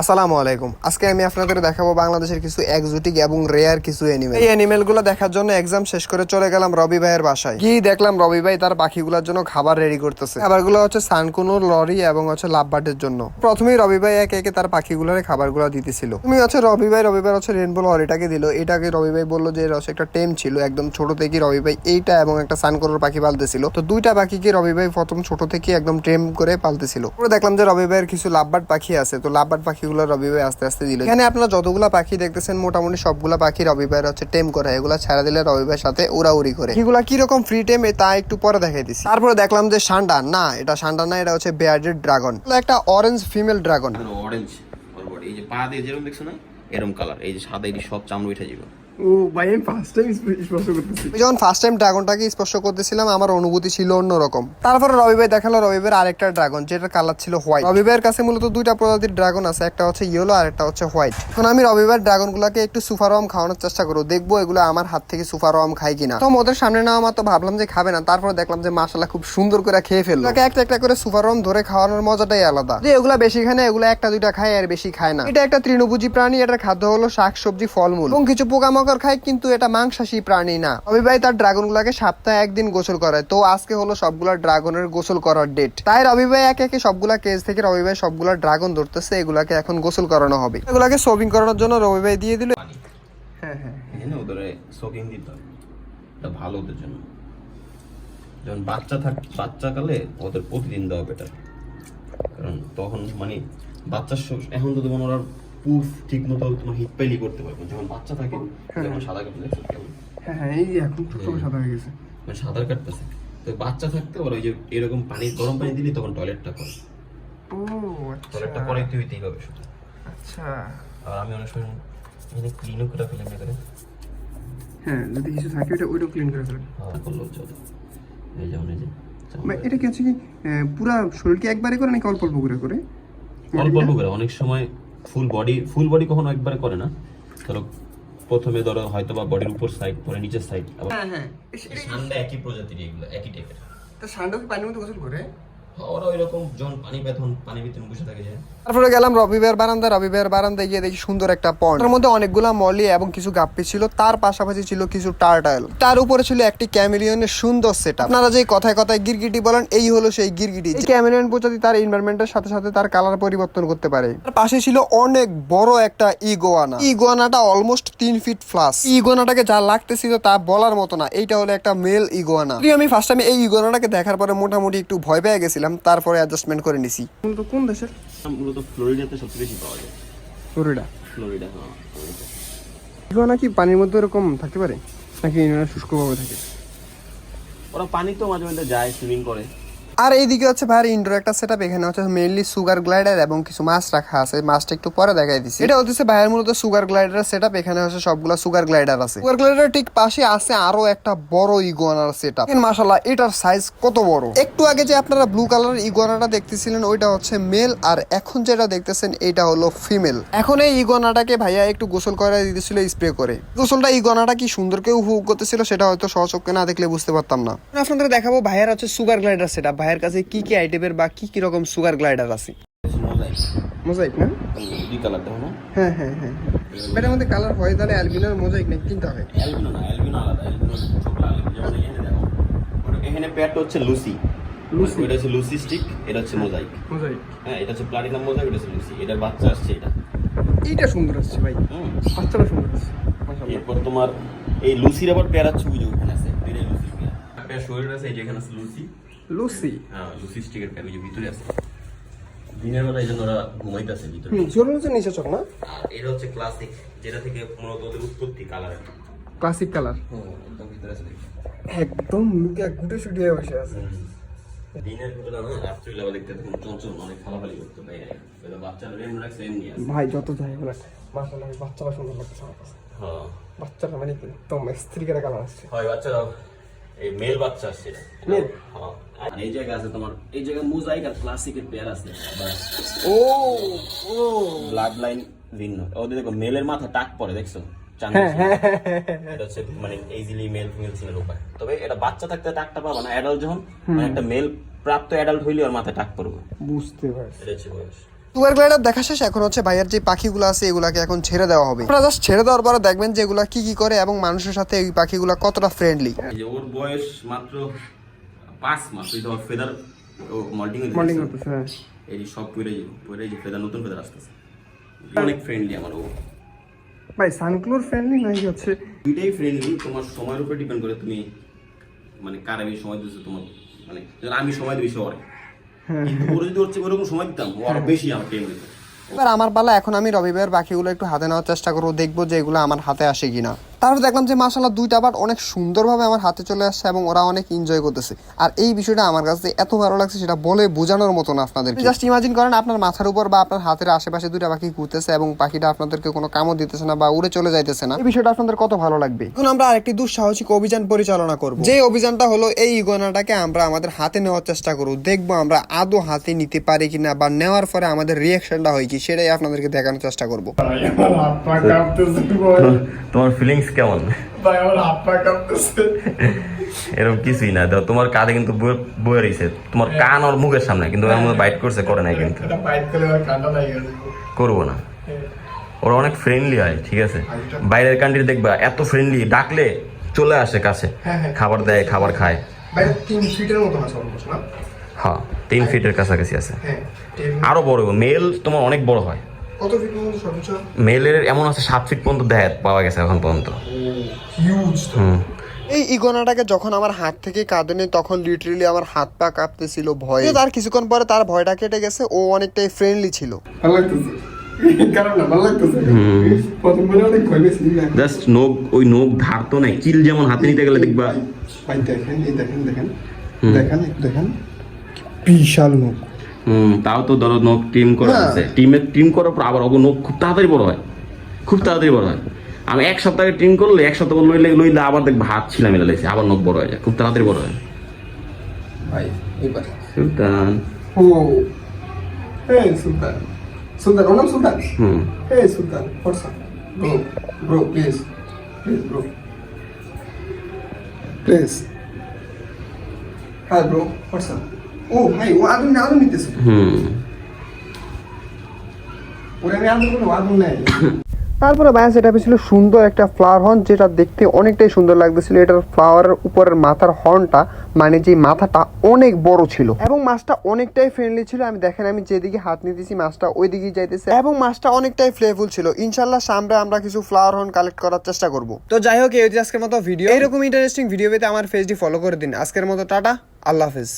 আসসালামু আলাইকুম। আজকে আমি আপনাদের দেখাবো বাংলাদেশের কিছু এক্সোটিক এবং রেয়ার কিছু অ্যানিমেল এই অ্যানিমেলগুলো দেখার জন্য এক্সাম শেষ করে চলে গেলাম রবি ভাইয়ের বাসায়। কি দেখলাম রবি ভাই? তার পাখিগুলোর জন্য খাবার রেডি করতেছে। খাবারগুলো হচ্ছে সানকুনুর লরি এবং হচ্ছে লাভবার্ডের জন্য। প্রথমেই রবি ভাই একে একে তার পাখিগুলোর খাবারগুলো দিতেছিল। তুমি হচ্ছে রবি ভাই রবি ভাই হচ্ছে রেনবো লরিটাকে দিল। এটাকে রবি ভাই বলল যে হচ্ছে একটা টেম ছিল, একদম ছোট থেকে রবি ভাই এইটা এবং একটা সানকুনুর পাখি পালতেছিল। তো দুইটা পাখিকে রবি ভাই প্রথম ছোট থেকে একদম টেম করে পালতেছিল। দেখলাম যে রবি ভাইয়ের কিছু লাভবার্ড পাখি আছে। তো লাভবার্ড পাখিগুলো রবি ভাই আস্তে আস্তে দিল। এখানে আপনারা যতগুলা পাখি দেখতেছেন মোটামুটি সবগুলো পাখি রবিবার ভাইয়ের হচ্ছে টেম করে। এগুলা ছাড়া দিলে রবি ভাইয়ের সাথে উড়াউড়ি করে। এগুলা কীরকম ফ্রি টেম তা একটু পরে দেখাই দিচ্ছি তারপরে দেখলাম যে সান্ডা। না এটা সান্ডা না এটা হচ্ছে বেয়ার্ডেড ড্রাগন একটা অরেঞ্জ ফিমেল ড্রাগন অরেঞ্জ ওর বডি এই যে পা দিয়ে যেরকম দেখছ না এরকম কালার এই যে সাদা এই সব চামড়া উঠে যাবে। ফার্স্ট টাইম যখন ফার্স্ট টাইম ড্রাগনটাকে স্পর্শ করতেছিলাম, আমার অনুভূতি ছিল অন্যরকম। তারপরে রবি ভাই দেখাল, রবি ভাইয়ের আরেকটা ড্রাগন, যেটার কালার ছিল হোয়াইট রবি ভাইয়ের কাছে মূলত দুইটা প্রজাতির ড্রাগন আছে, একটা হচ্ছে ইয়েলো আর একটা হচ্ছে হোয়াইট এখন আমি রবি ভাইয়ের ড্রাগন গুলাকে একটু সুফারম খাওয়ানোর চেষ্টা করব, দেখব এগুলো আমার হাত থেকে সুফারম খাই কিনা। তো ওদের সামনে নেওয়া মাত্র ভাবলাম যে খাবে না, তারপরে দেখলাম যে মাসালা খুব সুন্দর করে খেয়ে ফেলল। একটা একটা করে সুফারম ধরে খাওয়ানোর মজাটাই আলাদা। যে এগুলা বেশি খায় না, এগুলো একটা দুইটা খায়, আর বেশি খায় না। এটা একটা তৃণভোজী প্রাণী, এটার খাদ্য হলো শাক সবজি ফলমূল। এবং কিছু পোকামাকড় খায়, কিন্তু এটা মাংসাশী প্রাণী না। রবি ভাই, তার ড্রাগন গুলাকে সপ্তাহে একদিন গোসল করায়। তো আজকে হলো সবগুলা ড্রাগনের গোসল করার ডেট তাই রবি ভাই একে একে সবগুলা কেজ থেকে রবি ভাই সবগুলা ড্রাগন ধরতেছে, এগুলাকে এখন গোসল করানো হবে। এগুলাকে সোভিং করানোর জন্য রবি ভাই দিয়ে দিল। হ্যাঁ হ্যাঁ। ওদের সোকিং দিতে হবে। এটা ভালো ওদের জন্য। যখন বাচ্চা থাক বাচ্চাকালে ওদের প্রতিদিন দেওয়া বেটার কারণ তখন মানে বাচ্চার এখন তো তোমার ওরা পুফ ঠিক মতো তোমার হিট পেলি করতে পারবে। যখন বাচ্চা থাকে যখন সাদা কাটতে দেখছ কেমন? হ্যাঁ হ্যাঁ এই এখন সব সাদা হয়ে গেছে। মানে সাঁতার কাটতেছে। তো বাচ্চা থাকতে ওরা ওই যে এরকম পানি গরম পানি দিলে তখন টয়লেটটা করে ও টয়লেটটা আচ্ছা। করে দিতে হইতেই হবে শুধু। আচ্ছা। আর আমি অনেক সময় এখানে ক্লিনও করে ফেলে ভেতরে। হ্যাঁ যদি কিছু থাকে ওটা ওইটাও ক্লিন করে ফেলেন। হ্যাঁ করলেও চলে এই যেমন এই যে মানে এটা কি হচ্ছে কি পুরা শরীরকে একবারে করে নাকি অল্প অল্প করে করে? অল্প অল্প করে অনেক সময় ফুল বডি ফুল বডি কখনো একবার করে না। ধরো প্রথমে ধরো হয়তো বা বডির উপর সাইড পরে নিচের সাইড আবার হ্যাঁ হ্যাঁ। সান্ডা একই প্রজাতির এগুলো একই টাইপের তো সান্ডো কি পানির মধ্যে গোসল করে? তারপরে গেলাম রবিবার বারান্দা, রবিবার বারান্দায় গিয়ে দেখি সুন্দর একটা পন্ড তার মধ্যে অনেকগুলা মলি এবং কিছু গাপ্পি ছিল, তার পাশাপাশি ছিল কিছু টার্টাইল তার উপরে ছিল একটি ক্যামেলিয়নের সুন্দর সেট আপনারা যে কথায় কথায় গিরগিটি বলেন, এই হলো সেই গিরগিটি। ক্যামেলিয়ন প্রজাতি তার এনভায়রনমেন্টের সাথে সাথে তার কালার পরিবর্তন করতে পারে। তার পাশে ছিল অনেক বড় একটা ইগোয়ানা ইগোয়ানাটা অলমোস্ট তিন ফিট প্লাস ইগোয়ানাটাকে যা লাগতেছিল তা বলার মতো না। এইটা হলো একটা মেল ইগোয়ানা আমি ফার্স্ট টাইম এই ইগোয়ানাটাকে দেখার পরে মোটামুটি একটু ভয় পেয়ে গেছিলাম। তারপরে অ্যাডজাস্টমেন্ট করে নিছি। মূলত কোন দেশের? মূলত ফ্লোরিডাতে সবচেয়ে বেশি পাওয়া যায়। ফ্লোরিডা? ফ্লোরিডা হ্যাঁ ফ্লোরিডা। এগুলো নাকি পানির মধ্যে এরকম থাকতে পারে? নাকি এরা শুষ্কভাবে থাকে? ওরা পানি তো মাঝে মাঝে যায় সুইমিং করে। আর এইদিকে হচ্ছে ভাই ইনডোর একটা সেটআপ এখানে হচ্ছে মেইনলি সুগার গ্লাইডার এবং কিছু মাছ রাখা আছে। মাছটা একটু পরে দেখাই দিচ্ছি এটা হচ্ছে ভাইয়ের মূলত সুগার গ্লাইডার সেটআপ এখানে হচ্ছে সবগুলা সুগার গ্লাইডার আছে। সুগার গ্লাইডার ঠিক পাশে আছে আরও একটা বড় ইগুয়ানার সেটআপ মাশাআল্লাহ, এটার সাইজ কত বড়? একটু আগে যে আপনারা ব্লু কালার ইগুয়ানাটা দেখতেছিলেন, ওইটা হচ্ছে মেল আর এখন যেটা দেখতেছেন, এটা হলো ফিমেল এখন এই ইগুয়ানাটাকে ভাইয়া একটু গোসল করে দিতেছিল স্প্রে করে। গোসলটা ইগুয়ানাটা কি সুন্দর কেউ উপভোগ করতেছিল, সেটা হয়তো সচক্ষে না দেখলে বুঝতে পারতাম না। আপনাদের দেখাবো ভাইয়ার হচ্ছে সুগার গ্লাইডার সেটআপ ভাইয়ের কাছে কি কি আইটেমের বা কি কি রকম সুগার গ্লাইডার আছে? মোজাইক মোজাইক না? দুই কালার দেখো না। হ্যাঁ হ্যাঁ হ্যাঁ এটার মধ্যে কালার হয় তাহলে অ্যালবিনোর মোজাইক নাকি কিনতে হবে অ্যালবিনো না অ্যালবিনো আলাদা অ্যালবিনো ছোট যেমন এখানে দেখো। এখানে প্যাডটা হচ্ছে লুসি লুসি। এটা হচ্ছে লুসি স্টিক এটা হচ্ছে মোজাইক মোজাইক হ্যাঁ এটা হচ্ছে প্লাটিনাম মোজাইক এটা হচ্ছে লুসি এটার বাচ্চা আসছে এটা। এইটা সুন্দর আসছে ভাই। হুম। বাচ্চাটা সুন্দর আসছে এরপর তোমার এই লুসির আবার প্যারার ছবি যে ওখানে আছে এটাই লুসির প্যারা শরীর আছে এই যে এখানে আছে লুসি লুসি। হ্যাঁ লুসি স্টিকের প্যারা যে ভিতরে আছে। দিনের বেলা এই জন্য ওরা ঘুমাইতেছে ভিতরে। হুম হচ্ছে নিচে চক না? আর এটা হচ্ছে ক্লাসিক যেটা থেকে মূলত ওদের উৎপত্তি কালার ক্লাসিক কালার একদম ভিতরে আছে একদম গুটে বসে আছে। দিনের বেলা না রাত্রি বেলা দেখতে তখন চঞ্চল অনেক ফালাফালি করতো তাই বাচ্চারা রেম রাখছে এমনি ভাই যত যাই বলে বাচ্চাটা সুন্দর লাগছে আমার কাছে। হ্যাঁ। বাচ্চাটা মানে একদম স্ত্রীকেরা কালার আসছে। হয় বাচ্চারা এই মেল বাচ্চা আসছে? হ্যাঁ। এই জায়গায় আছে তোমার এই জায়গায় মোজাইক আর ক্লাসিকের পেয়ার আছে। ও ও। ব্লাড লাইন ভিন্ন ওদের দেখো মেলের মাথা টাক পরে দেখছ? হ্যাঁ। হ্যাঁ। এটা হচ্ছে মানে ইজিলি মেল ফিমেল চিনার উপায়। তবে এটা বাচ্চা থাকতে টাকটা পাবা না অ্যাডাল্ট যখন মানে একটা মেল প্রাপ্ত অ্যাডাল্ট হইলে ওর মাথায় টাক পড়বে। বুঝতে পারছি। এটা হচ্ছে বয়স। সুপার গ্লাইডার দেখা শেষ এখন হচ্ছে ভাইয়ের যে পাখিগুলো আছে এগুলাকে এখন ছেড়ে দেওয়া হবে। আপনারা জাস্ট ছেড়ে দেওয়ার পরে দেখবেন যে এগুলা কি কি করে এবং মানুষের সাথে এই পাখিগুলা কতটা ফ্রেন্ডলি ওর বয়স মাত্র পাঁচ মাস ওই ফেদার ও মল্টিং মল্টিং করতেছে হ্যাঁ। এই যে সব পরে যাব পরে যে ফেদার নতুন ফেদার আসতেছে। অনেক ফ্রেন্ডলি আমার ও। ভাই সানক্লোর ফ্রেন্ডলি নাকি হচ্ছে? দুইটাই ফ্রেন্ডলি তোমার সময়ের উপর ডিপেন্ড করে তুমি মানে কার বেশি সময় দিচ্ছ তোমার মানে আমি সময় দিই সবাই ওর যদি হচ্ছে ওরকম সময় দিতাম আরও বেশি আমার টাইম এবার আমার পালা এখন আমি রবিবার বাকিগুলো একটু হাতে নেওয়ার চেষ্টা করব দেখব যে এগুলো আমার হাতে আসে কিনা। তারপর দেখলাম যে মাসাল্লাহ দুইটা বাট অনেক সুন্দরভাবে আমার হাতে চলে আসছে এবং ওরা অনেক এনজয় করতেছে। আর এই বিষয়টা আমার কাছে এত ভালো লাগছে সেটা বলে বোঝানোর মতো না আপনাদের জাস্ট ইমাজিন করেন আপনার মাথার উপর বা আপনার হাতের আশেপাশে দুইটা পাখি ঘুরতেছে এবং পাখিটা আপনাদেরকে কোনো কামও দিতেছে না বা উড়ে চলে যাইতেছে না। এই বিষয়টা আপনাদের কত ভালো লাগবে? এখন আমরা আরেকটি দুঃসাহসিক অভিযান পরিচালনা করব। যে অভিযানটা হলো এই ইগোনাটাকে আমরা আমাদের হাতে নেওয়ার চেষ্টা করব। দেখব আমরা আদৌ হাতে নিতে পারি কিনা বা নেওয়ার পরে আমাদের রিয়াকশনটা হয় কি সেটাই আপনাদেরকে দেখানোর চেষ্টা করব। তোমার ফিলিংস কেমন? ভাই আমার হাত পা কাঁপতেছে। এরকম কিছুই না। দেখো তোমার কাঁধে কিন্তু বয়ে রয়েছে। তোমার কান আর মুখের সামনে কিন্তু মধ্যে বাইট করছে করে নাই কিন্তু। বাইট করব না। ওরা অনেক ফ্রেন্ডলি হয় ঠিক আছে? বাইরের কান্ট্রি দেখবা এত ফ্রেন্ডলি ডাকলে চলে আসে কাছে। হ্যাঁ, হ্যাঁ। খাবার দেয় খাবার খায়। তিন ফিটের মতো আছে হ্যাঁ তিন ফিটের কাছাকাছি আছে। হ্যাঁ আরও বড় মেল তোমার অনেক বড় হয়। কত সর্বোচ্চ মেলের এমন আছে সাত ফিট পর্যন্ত দেয় পাওয়া গেছে এখন পর্যন্ত। হিউজ হুম। এই ইগোনাটাকে যখন আমার হাত থেকে কাঁদে নেই তখন লিটারেলি আমার হাত পা কাঁপতেছিল ভয়ে। তার কিছুক্ষণ পরে তার ভয়টা কেটে গেছে ও অনেকটাই ফ্রেন্ডলি ছিল। ভালো লাগতেছে। জাস্ট নোক ওই নোক ধারতো নাই চিল যেমন হাতে নিতে গেলে দেখবা। দেখেন দেখেন দেখেন। দেখেন দেখেন। বিশাল মুখ হুম তাও তো ধরো নখ টিম করা আছে টিমে টিম করার পর আবার ওগো নখ খুব তাড়াতাড়ি বড় হয় খুব তাড়াতাড়ি বড় হয় আমি এক সপ্তাহে টিম করলে এক সপ্তাহ লইলে লইলে আবার দেখ ভাত ছিলাম মেলে লাগছে আবার নখ বড় হয়ে যায় খুব তাড়াতাড়ি বড় হয় ভাই এবার সুলতান ও এই সুলতান সুলতান ওর নাম সুলতান হুম Hey Sultan, what's up? Bro, bro, please. Please, bro. Please. Hi, bro. ও আদর নেই আদর নিতেছে। হুম। ওরে আমি আদর করব আদর নেই তারপরে বায়াস এটা ছিল সুন্দর একটা ফ্লাওয়ার হর্ন যেটা দেখতে অনেকটাই সুন্দর লাগতেছিল। এটার ফ্লাওয়ারের উপরের মাথার হর্নটা মানে যে মাথাটা অনেক বড় ছিল। এবং মাছটা অনেকটাই ফ্রেন্ডলি ছিল। আমি দেখেন আমি যেদিকে হাত নিতেছি মাছটা ওই দিকেই যাইতেছে। এবং মাছটা অনেকটাই ফ্লেভুল ছিল। ইনশাল্লাহ সামনে আমরা কিছু ফ্লাওয়ার হর্ন কালেক্ট করার চেষ্টা করব। তো যাই হোক এই আজকের মতো ভিডিও এরকম ইন্টারেস্টিং ভিডিও পেতে আমার পেজটি ফলো করে দিন। আজকের মতো টাটা। আল্লাহ হাফেজ।